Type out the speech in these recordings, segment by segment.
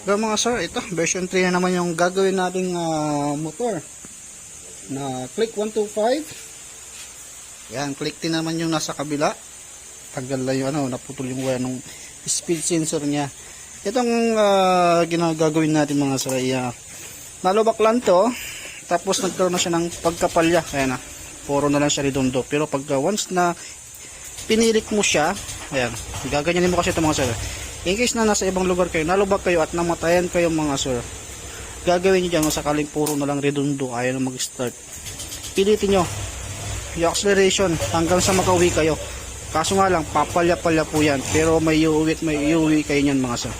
Pero mga sir, ito, version 3 na naman yung gagawin nating ah, motor. Na click 125. Yan, click din naman yung nasa kabila. Tagal lang yung ano, naputol yung wire ng speed sensor niya. Itong uh, ginagagawin natin mga sir, ay ah, nalubak lang to. Tapos nagkaroon na siya ng pagkapalya. Ayan na, puro na lang siya redondo. Pero pagka once na pinilit mo siya, ayan, gaganyanin mo kasi ito mga sir. In case na nasa ibang lugar kayo, nalubak kayo at namatayan kayo mga sir, gagawin nyo dyan kung sakaling puro na lang redondo, ayaw na mag-start. Pilitin nyo yung acceleration hanggang sa makauwi kayo. Kaso nga lang, papalya-palya po yan. Pero may iuwi may iuwi kayo nyan mga sir.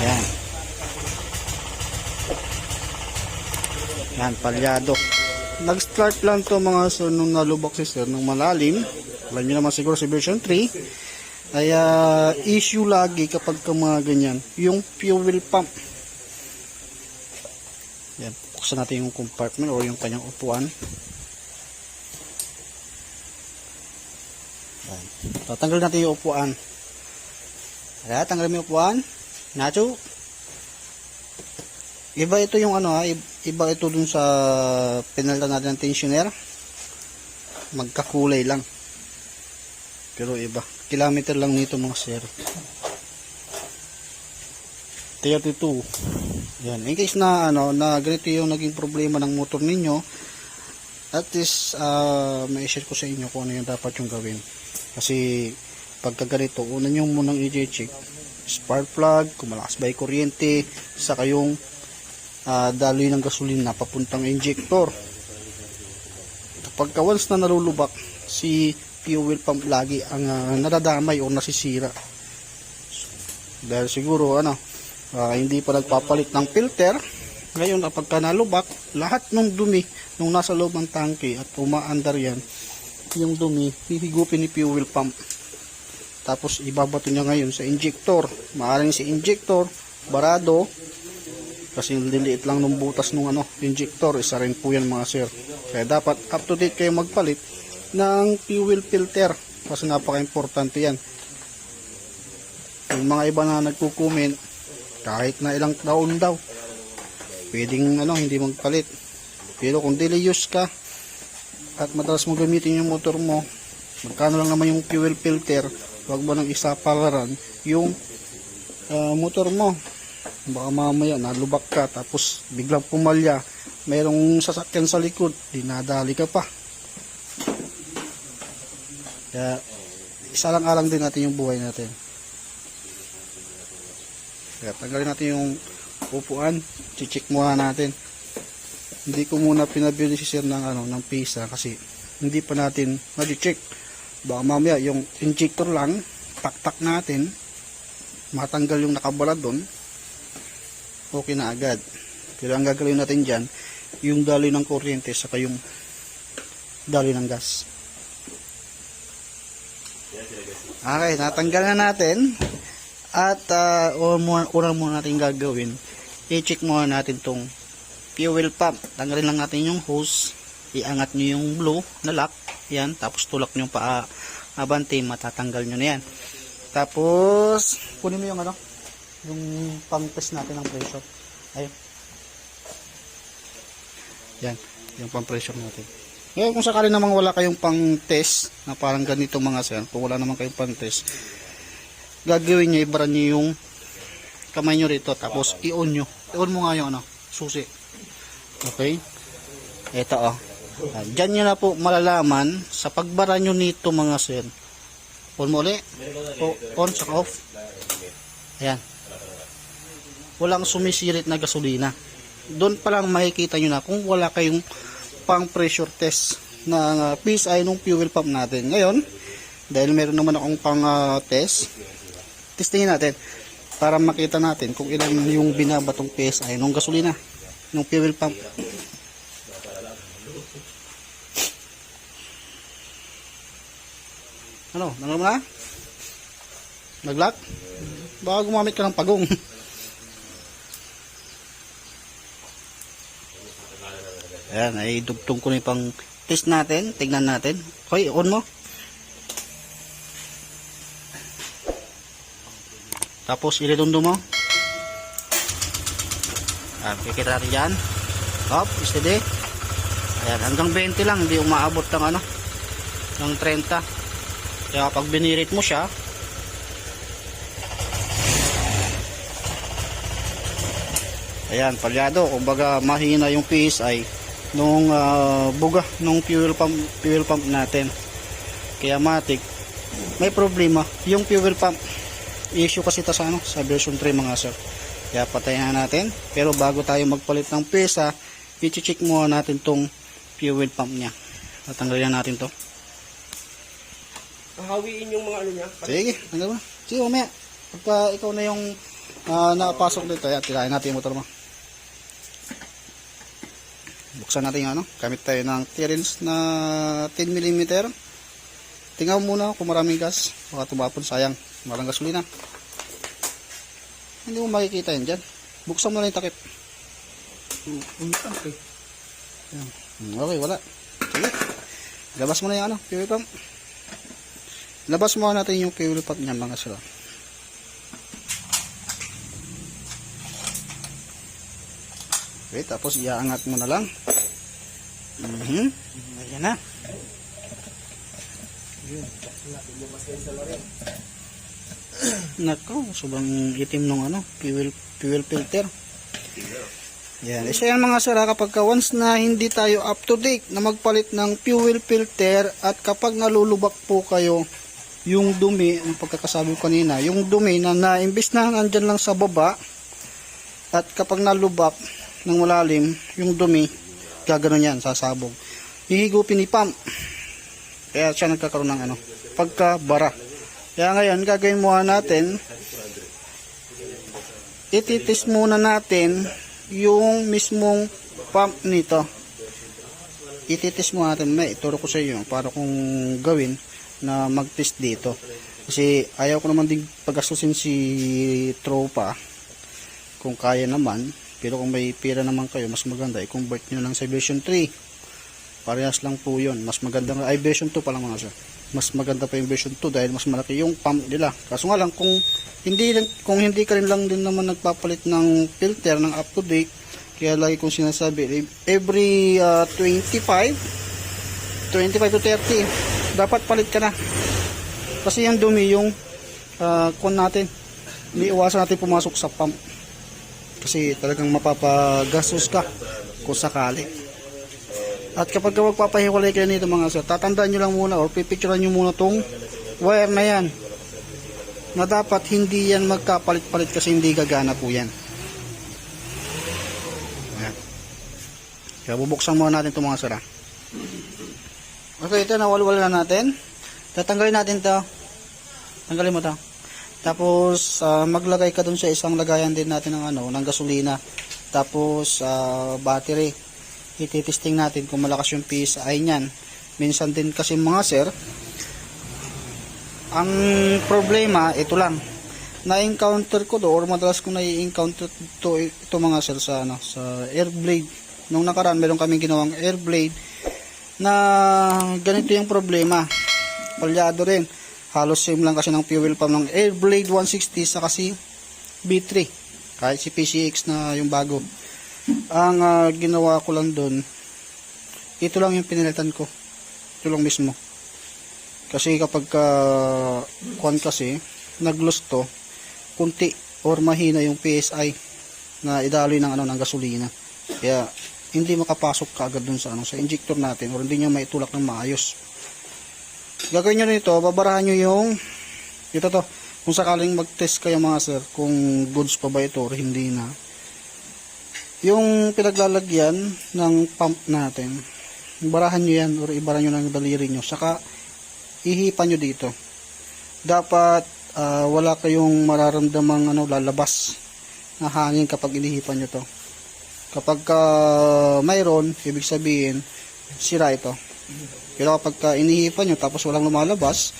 Ayan. Yan, palyado. Nag-start lang to mga sir nung nalubak si sir ng malalim. Alam nyo naman siguro sa version 3. Ay ah, issue lagi kapag ka mga ganyan. Yung fuel pump. Yan, buksan natin yung compartment o yung kanyang upuan. Yan. Tatanggal natin yung upuan. Ayan, tanggalin mo yung upuan. Nacho. Iba ito yung ano ha, iba ito dun sa pinalta natin ng tensioner. Magkakulay lang. Pero iba. Kilometer lang nito mga sir. 32. Yan. In case na ano na ganito yung naging problema ng motor ninyo, at least uh, may share ko sa inyo kung ano yung dapat yung gawin. Kasi pagka ganito, una nyo munang i-check spark plug, kung malakas ba yung kuryente, saka yung uh, daloy ng gasolina papuntang injector. Pagka once na nalulubak, si fuel pump lagi ang uh, nadadamay o nasisira. Dahil siguro ano, ah, hindi pa nagpapalit ng filter. Ngayon, kapag ka nalubak, lahat ng dumi nung nasa loob ng tangke at umaandar yan, yung dumi, hihigupin ni fuel pump. Tapos ibabato niya ngayon sa injector. Maaring si injector, barado, kasi liliit lang ng butas ng ano, injector, isa rin po yan mga sir. Kaya dapat up to date kayo magpalit ng fuel filter kasi napaka-importante yan. Yung mga iba na nagko-comment, kahit na ilang taon daw, pwedeng ano, hindi magpalit. Pero kung daily use ka, at madalas mo gamitin yung motor mo, magkano lang naman yung fuel filter, wag mo nang isa palaran yung ah, motor mo. Baka mamaya nalubak ka tapos biglang pumalya, mayroong sasakyan sa likod, dinadali ka pa. Kaya isa lang alang din natin yung buhay natin. Kaya tanggalin natin yung upuan, check muna natin. Hindi ko muna pinabili si sir ng ano ng pisa kasi hindi pa natin na-check. Baka mamaya yung injector lang, taktak natin, matanggal yung nakabala doon, okay na agad. Pero ang gagawin natin dyan, yung daloy ng kuryente saka yung daloy ng gas. Okay, natanggal na natin. At uh, una, una muna natin gagawin, i-check muna natin tong fuel pump. Tanggalin lang natin yung hose. Iangat nyo yung blue na lock. Yan. Tapos tulak nyo pa abante. Matatanggal nyo na yan. Tapos, kunin mo yung ano, yung pang test natin ng pressure. Ayun. Yan. Yung pang pressure natin. Ngayon kung sakali namang wala kayong pang test na parang ganito mga sir, kung wala namang kayong pang test, gagawin nyo, ibara nyo yung kamay nyo rito, tapos i-on nyo. I-on mo nga yung ano, susi. Okay? Ito oh. Diyan nyo na po malalaman sa pagbara nyo nito mga sir. On mo ulit. O, on, saka off. Ayan. Walang sumisirit na gasolina. Doon pa lang makikita nyo na kung wala kayong pang pressure test uh, PSI nung fuel pump natin. Ngayon, dahil meron naman akong pang ah, test, testingin natin para makita natin kung ilan yung binabatong PSI nung gasolina, nung fuel pump. Ano, nanglam na? Nag-lock? Baka gumamit ka ng pagong. Ayan, ay dugtong ko na pang test natin. Tignan natin. Okay, on mo. Tapos iridundo mo. Ah, kikita natin dyan. Hop, steady. Ayan, hanggang 20 lang, hindi umaabot ng ano, ng 30. Kaya pag binirit mo siya, Ayan, palyado. Kumbaga, mahina yung PSI nung ah, buga nung fuel pump, fuel pump natin. Kaya matik, may problema. Yung fuel pump, issue kasi ito sa, ano, sa version 3 mga sir. Kaya patayin na natin. Pero bago tayo magpalit ng pyesa, i-check muna natin tong fuel pump niya. Tatanggalin natin to. Hawiin yung mga ano niya. Sige, tanggal mo. Sige, mamaya. Pagka ikaw na yung ah, nakapasok dito, ayan, tirahin natin yung motor mo. Buksan natin yung ano. Gamit tayo ng clearance na 10mm. Tingnan mo muna kung maraming gas. Baka tumapon, sayang. Marang gasolina. Hindi mo makikita yan dyan. Buksan mo na yung takip. Okay. Hmm, Okay, wala. Sige. Labas mo na yung ano, fuel pump. Labas mo natin yung fuel pump niya mga sila. Okay, tapos iaangat mo na lang. Mhm. Ayan na. Nako, sobrang itim nung ano, fuel fuel filter. Yan. So yan mga sir, ha, kapag ka once na hindi tayo up to date na magpalit ng fuel filter at kapag nalulubak po kayo yung dumi, ang pagkakasabi ko kanina, yung dumi na naimbis na nandyan lang sa baba at kapag nalubak ng malalim, yung dumi, gaganon yan, sasabog. Hihigupin ni pump. Kaya siya nagkakaroon ng ano, pagka bara. Kaya ngayon, gagawin muna natin, ititis muna natin yung mismong pump nito. Ititis mo natin, may ituro ko sa iyo para kung gawin na mag-test dito. Kasi ayaw ko naman din pagasusin si tropa kung kaya naman. Pero kung may pira naman kayo, mas maganda i-convert nyo lang sa version 3. Parehas lang po yun. Mas maganda nga, ay version 2 pa lang mga sir. Mas maganda pa yung version 2 dahil mas malaki yung pump nila. Kaso nga lang, kung hindi, kung hindi ka rin lang din naman nagpapalit ng filter ng up to date, kaya lagi kong sinasabi, every uh, 25, 25 to 30, dapat palit ka na. Kasi yung dumi yung uh, kun natin, hindi iwasan natin pumasok sa pump. Kasi talagang mapapagastos ka kung sakali. At kapag ka magpapahiwalay kayo nito mga sir, tatandaan nyo lang muna or pipicturean nyo muna tong wire na yan. Na dapat hindi yan magkapalit-palit kasi hindi gagana po yan. Ayan. Kaya bubuksan muna natin itong mga sir. ah. Okay, ito nawalwala na natin. Tatanggalin natin to. Tanggalin mo to. Tapos ah, maglagay ka dun sa isang lagayan din natin ng ano, ng gasolina. Tapos ah, battery. Ititesting natin kung malakas yung PSI niyan. Minsan din kasi mga sir, ang problema ito lang. Na-encounter ko do or madalas ko na-encounter to ito mga sir sa ano, sa air blade. Nung nakaraan meron kaming ginawang air blade na ganito yung problema. Palyado rin. Halos same lang kasi ng fuel pump ng Airblade 160 sa kasi B3. Kahit si PCX na yung bago. Ang ah, ginawa ko lang doon, ito lang yung pinilitan ko. Ito lang mismo. Kasi kapag ka, kuan kasi, nag-loss to, kunti or mahina yung PSI na idaloy ng ano ng gasolina. Kaya hindi makapasok kaagad dun sa ano sa injector natin or hindi niya maitulak ng maayos. Gagawin niyo nito, babarahan niyo yung ito to. Kung sakaling mag-test kayo mga sir kung goods pa ba ito or hindi na. Yung pinaglalagyan ng pump natin, barahan nyo yan or ibara nyo ng daliri nyo. Saka ihipan nyo dito. Dapat ah, wala kayong mararamdamang ano, lalabas na hangin kapag inihipan nyo to. Kapag ka mayroon, ibig sabihin, sira ito. Pero kapag ka inihipan nyo tapos walang lumalabas,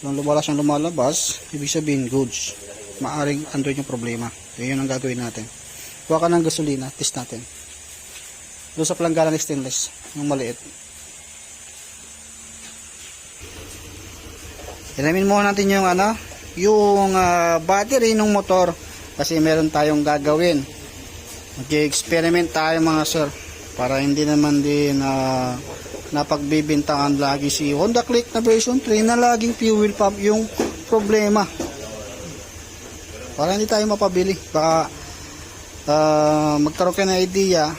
walang lumalas ang lumalabas, ibig sabihin goods. Maaring android yung problema. Yun ang gagawin natin. Kuha ka ng gasolina, test natin. Doon sa pelanggalan stainless, yung maliit. Ilamin muna natin yung ano, yung ah, battery ng motor kasi meron tayong gagawin. Mag-experiment tayo mga sir. Para hindi naman din na napagbibintangan lagi si Honda Click na version 3 na laging fuel pump yung problema. Para hindi tayo mapabili. Baka ah, magkaroon kayo ng idea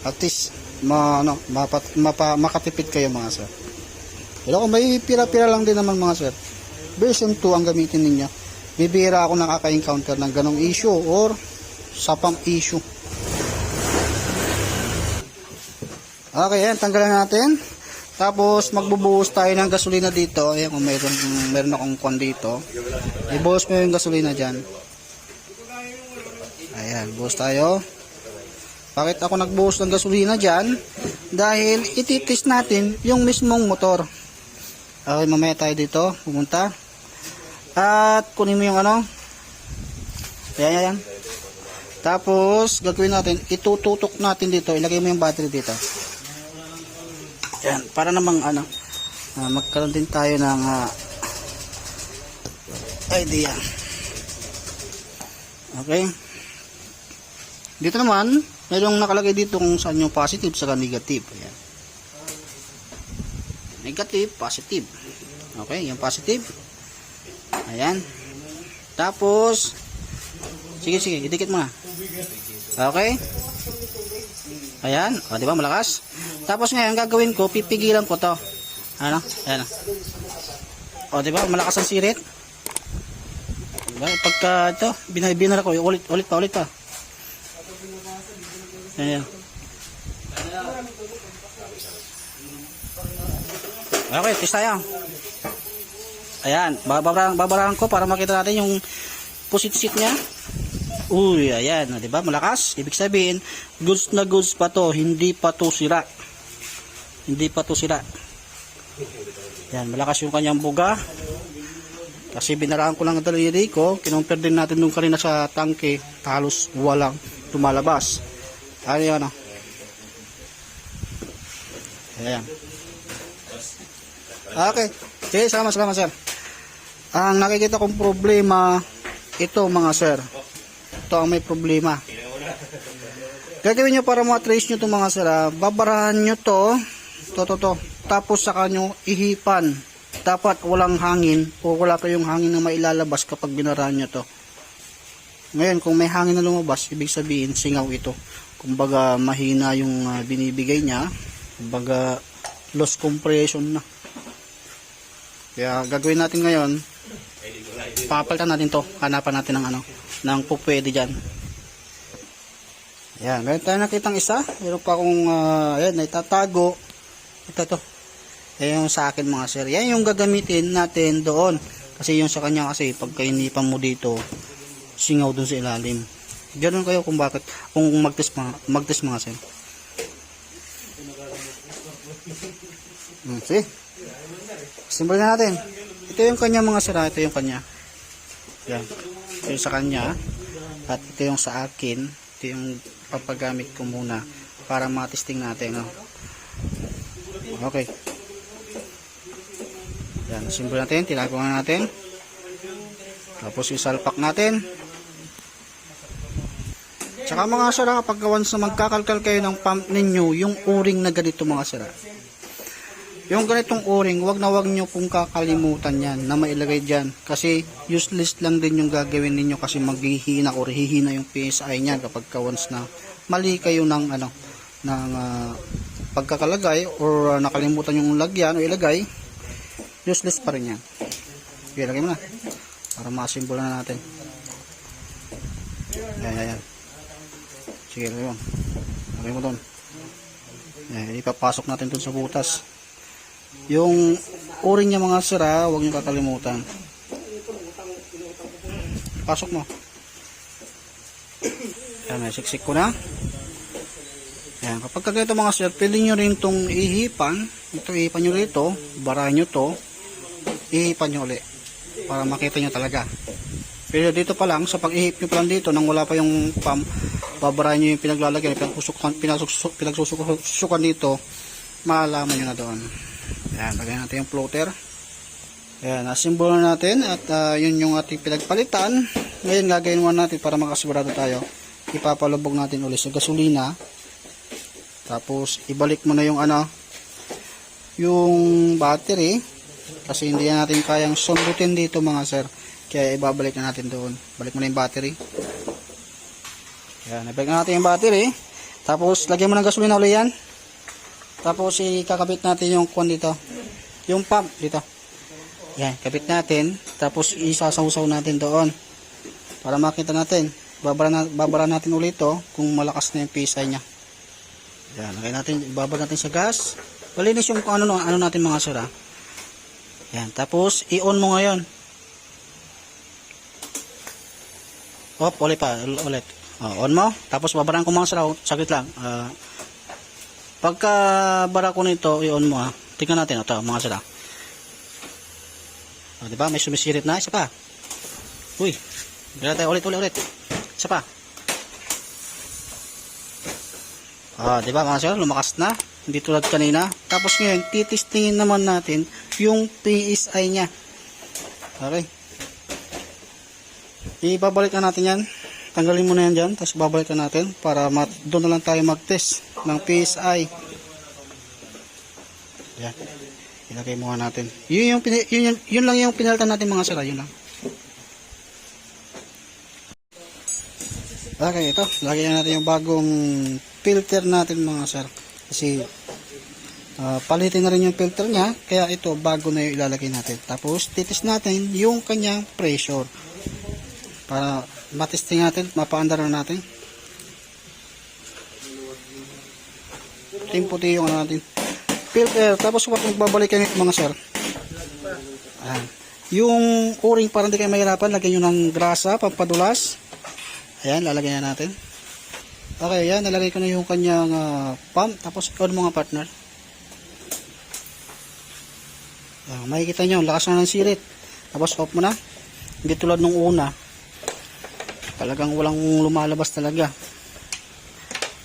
at least ma, ano, mapat, mapa, makatipid kayo mga sir. Pero kung may pira-pira lang din naman mga sir, version 2 ang gamitin ninyo. Bibira ako nakaka-encounter ng ganong issue or sapang issue. Okay, yan, tanggalan natin. Tapos magbubuhos tayo ng gasolina dito. Ayan, kung meron, meron akong kwan dito. Ibuhos mo yung gasolina dyan. Ayan, buhos tayo. Bakit ako nagbuhos ng gasolina dyan? Dahil ititis natin yung mismong motor. Okay, mamaya tayo dito, pumunta. At kunin mo yung ano. Ayan, ayan. Tapos, gagawin natin, itututok natin dito. Ilagay mo yung battery dito. Ayan, para namang ano, ah, magkaroon din tayo ng ah, idea. Okay. Dito naman, mayroong nakalagay dito kung saan yung positive sa negative. Ayan. Negative, positive. Okay, yung positive. Ayan. Tapos, sige, sige, idikit mo. Okay. Ayan, o, di ba malakas? Tapos ngayon, gagawin ko, pipigilan ko to. Ano? Ayan. O, di ba malakas ang sirit? Diba? Pagka ito, binabinar ko, ulit, ulit pa, ulit pa. Ayan. Okay, test tayo. Ayan, babarahan, babarahan ko para makita natin yung pusit-sit niya. Uy, ayan, di ba? Malakas. Ibig sabihin, goods na goods pa to, hindi pa to sira. Hindi pa to sira. Yan, malakas yung kanyang buga. Kasi binaraan ko lang ang daliri ko, kinumpir din natin nung kanina sa tangke, halos walang lumalabas. Ano yun, ano? Ayan. Okay. Sige, salamat, salamat, sir. Ang nakikita kong problema, ito mga sir. Ito ang may problema. Gagawin nyo para matrace nyo itong mga sir. ah. Babarahan nyo to. To, to, to. Tapos saka nyo ihipan. Dapat walang hangin o wala kayong hangin na mailalabas kapag binarahan nyo to. Ngayon, kung may hangin na lumabas, ibig sabihin singaw ito. Kumbaga mahina yung ah, binibigay niya. Kumbaga loss compression na. Kaya gagawin natin ngayon, papalitan natin to. Hanapan natin ng ano, ng pupwede dyan. Ayan, meron tayo nakitang isa. Meron pa akong, uh, ayan, naitatago. Ito to. Ayan yung sa akin mga sir. Yan yung gagamitin natin doon. Kasi yung sa kanya kasi, pagka inipan mo dito, singaw dun sa ilalim. Ganun kayo kung bakit, kung mag-test mga, mag-test mga sir. Hmm, sige. Simulan na natin. Ito yung kanya mga sira, ito yung kanya. Yan. Ito yung sa kanya. At ito yung sa akin. Ito yung papagamit ko muna para matesting natin. No? Okay. Yan. Simulan natin. Tinaguan natin. Tapos isalpak natin. Tsaka mga sira, kapag once na magkakalkal kayo ng pump ninyo, yung o-ring na ganito mga sira. Yung ganitong o-ring, wag na wag nyo pong kakalimutan yan na mailagay dyan. Kasi useless lang din yung gagawin ninyo kasi maghihina or hihina yung PSI niyan kapag ka once na mali kayo ng ano ng ah, pagkakalagay or ah, nakalimutan yung lagyan o ilagay useless pa rin yan. Okay, lagay mo na. Para masimbolo na natin. Yan, yan. Sige, lagay mo. Lagay mo doon. Yan, ipapasok natin doon sa butas. Yung uri niya mga sira, huwag niyo kakalimutan. Pasok mo. Yan, siksik ko na. Yan, kapag kagaya mga sir, pwede nyo rin itong ihipan. Ito, ihipan nyo rito. Barahan nyo to. Ihipan nyo ulit. Para makita nyo talaga. Pero dito pa lang, sa pag-ihip nyo pa lang dito, nang wala pa yung pump, babarahan nyo yung pinaglalagyan, pinagsusukan, pinagsusukan, pinagsusukan dito, malalaman nyo na doon. Ayan, lagyan natin yung floater. Ayan, nasimbolo natin at ah, yun yung ating pinagpalitan. Ngayon gagawin natin para makasigurado tayo. ipapalubog natin ulit sa gasolina. Tapos, ibalik mo na yung ano, yung battery. Kasi hindi na natin kayang sundutin dito mga sir. Kaya ibabalik na natin doon. Balik mo na yung battery. Yan, ibalik na natin yung battery. Tapos, lagyan mo ng gasolina ulit yan. Tapos, ikakabit natin yung kwan dito. Yung pump dito. Yan, kabit natin. Tapos, isasawsaw natin doon. Para makita natin. Babara, na, babara natin ulit to kung malakas na yung PSI niya. Yan, lagay natin, ibabad natin sa gas. Malinis yung kung ano, ano natin mga sir ah. Yan, tapos i-on mo ngayon. Op, ulit pa, ul- ulit. Oh, on mo, tapos babaran ko mga sir, ah. saglit lang. Ah, pagka bara ko nito, i-on mo ah. Tingnan natin, ito mga sir ah. Oh, di ba? May sumisirit na, isa pa. Uy, Dila tayo ulit, ulit, ulit. Isa pa. Ah, di ba mga sir, lumakas na. Hindi tulad kanina. Tapos ngayon, titistingin naman natin yung PSI niya. Okay. Ibabalik na natin yan. Tanggalin mo na yan dyan. Tapos babalik na natin para doon na lang tayo mag-test ng PSI. Yan. Ilagay mo nga natin. Yun, yung, yun, yun, yun lang yung pinalitan natin mga sir. ah. Yun lang. Okay, ito. Lagyan natin yung bagong filter natin mga sir. Kasi ah, palitin na rin yung filter niya. Kaya ito, bago na yung ilalagay natin. Tapos, titis natin yung kanyang pressure. Para matesting natin, mapaandar na natin. Ito yung ano natin. Filter. Tapos, huwag magbabalikan ito mga sir. Ayan. Yung o-ring para hindi kayo mahirapan, lagyan nyo ng grasa, pampadulas. Ayan, lalagyan na natin. Okay, ayan, nalagay ko na yung kanyang ah, pump. Tapos, on mga partner. Ayan, makikita nyo, lakas na ng sirit. Tapos, off mo na. Hindi tulad nung una. Talagang walang lumalabas talaga.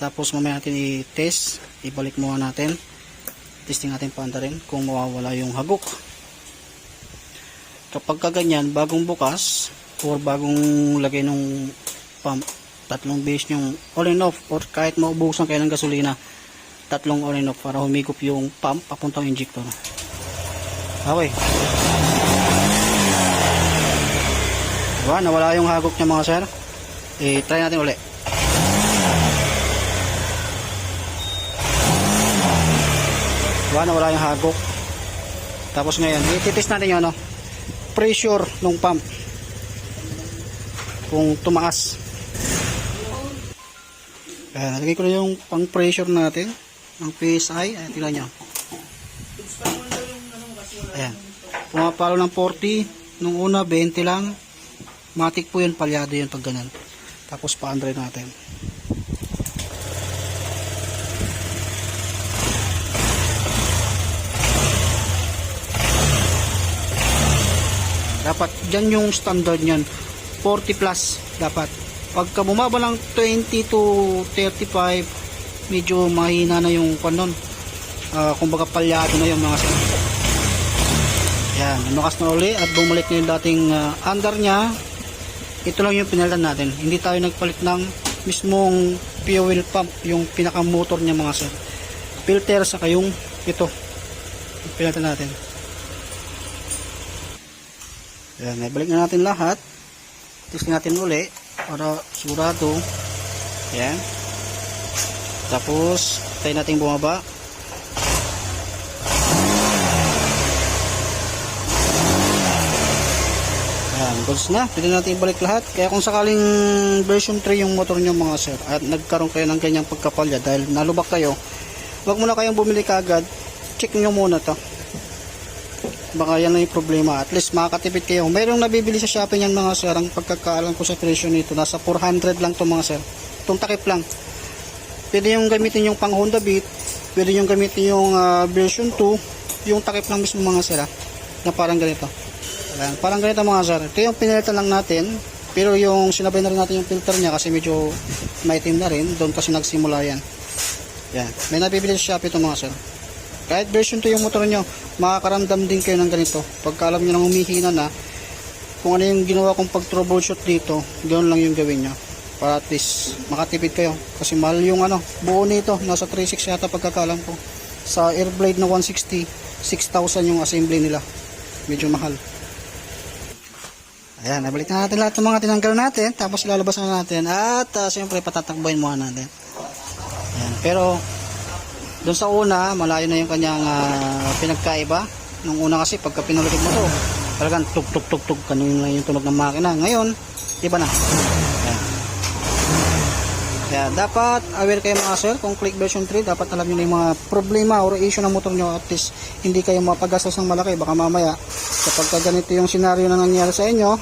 Tapos, mamaya natin i-test. Ibalik muna natin. Testing natin paanda rin kung mawawala yung hagok. Kapag kaganyan, bagong bukas, or bagong lagay ng pump, tatlong base yung on and off or kahit maubusan kayo ng gasolina tatlong on and off para humigop yung pump papuntang injector. Okay. Diba? Nawala yung hagok niya mga sir. Eh try natin uli. Diba? Nawala yung hagok. Tapos ngayon ititest natin yung ano pressure ng pump. Kung tumaas Ayan, nalagay ko na yung pang pressure natin ng PSI. Ayan, tingnan nyo. Ayan. Pumapalo ng 40. Nung una, 20 lang. Matik po yun, palyado yun pag ganun. Tapos pa-andre natin. Dapat, dyan yung standard nyan. 40 plus dapat. Pagka bumaba ng 20 to 35, medyo mahina na yung kanon. Uh, kumbaga palyado na yung mga sir. Yan, lumakas na uli at bumalik na yung dating uh, under niya. Ito lang yung pinalitan natin. Hindi tayo nagpalit ng mismong fuel pump, yung pinaka-motor niya mga sir. Filter saka yung ito. Pinalitan natin. Yan, ibalik na natin lahat. Test natin uli para sigurado. Ayan. Tapos, tayo natin bumaba. Ayan, goods na. Pwede natin ibalik lahat. Kaya kung sakaling version 3 yung motor nyo mga sir at nagkaroon kayo ng ganyang pagkapalya dahil nalubak kayo, wag muna kayong bumili kagad. Check nyo muna to baka yan lang yung problema. At least makakatipid kayo. Mayroong nabibili sa Shopee yan mga sir. Ang pagkakaalam ko sa presyo nito, nasa 400 lang to mga sir. Itong takip lang. Pwede yung gamitin yung pang Honda Beat. Pwede yung gamitin yung ah, version 2. Yung takip lang mismo mga sir. ah, na parang ganito. Ayan, parang ganito mga sir. Ito yung pinalitan lang natin. Pero yung sinabay na rin natin yung filter niya kasi medyo maitim na rin. Doon kasi nagsimula yan. Yan. May nabibili sa Shopee ito mga sir. Kahit version 2 yung motor nyo, makakaramdam din kayo ng ganito. Pagka alam nyo nang humihina na, kung ano yung ginawa kong pag troubleshoot dito, ganoon lang yung gawin nyo. para at least makatipid kayo. Kasi mahal yung ano buo nito. Nasa 3.6 yata pagkakalam ko. Sa airblade na 160 6,000 yung assembly nila. Medyo mahal. Ayan nabalik na natin lahat ng mga tinanggal natin. Tapos ilalabas na natin. At uh, siyempre patatakbuhin muna natin. Ayan pero doon sa una malayo na yung kanyang ah, pinagkaiba. Nung una kasi pagka pinulikit mo to talagang tug tug tug tug kanina lang yung tunog ng makina. Ngayon iba na. Ayan. Kaya dapat aware kayo mga sir kung click version 3 dapat alam niyo na yung mga problema or issue ng motor nyo. At least hindi kayo mapagastos ng malaki. Baka mamaya kapag ka ganito yung scenario na nangyari sa inyo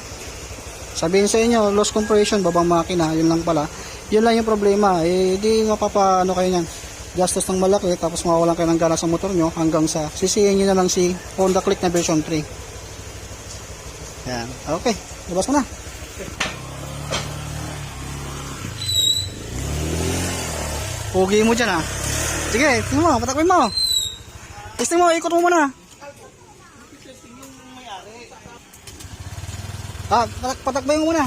sabihin sa inyo loss compression babang makina yun lang pala. Yun lang yung problema. Eh di mapapa ano kayo nyan gastos ng malaki tapos mawawalan kayo ng gana sa motor nyo hanggang sa sisihin nyo na lang si Honda Click na version 3 yan okay labas mo na Pugi mo dyan ah. Sige, tingnan mo, patakwin mo. Testing mo, ikot mo muna. Ah, patak patakbay mo muna.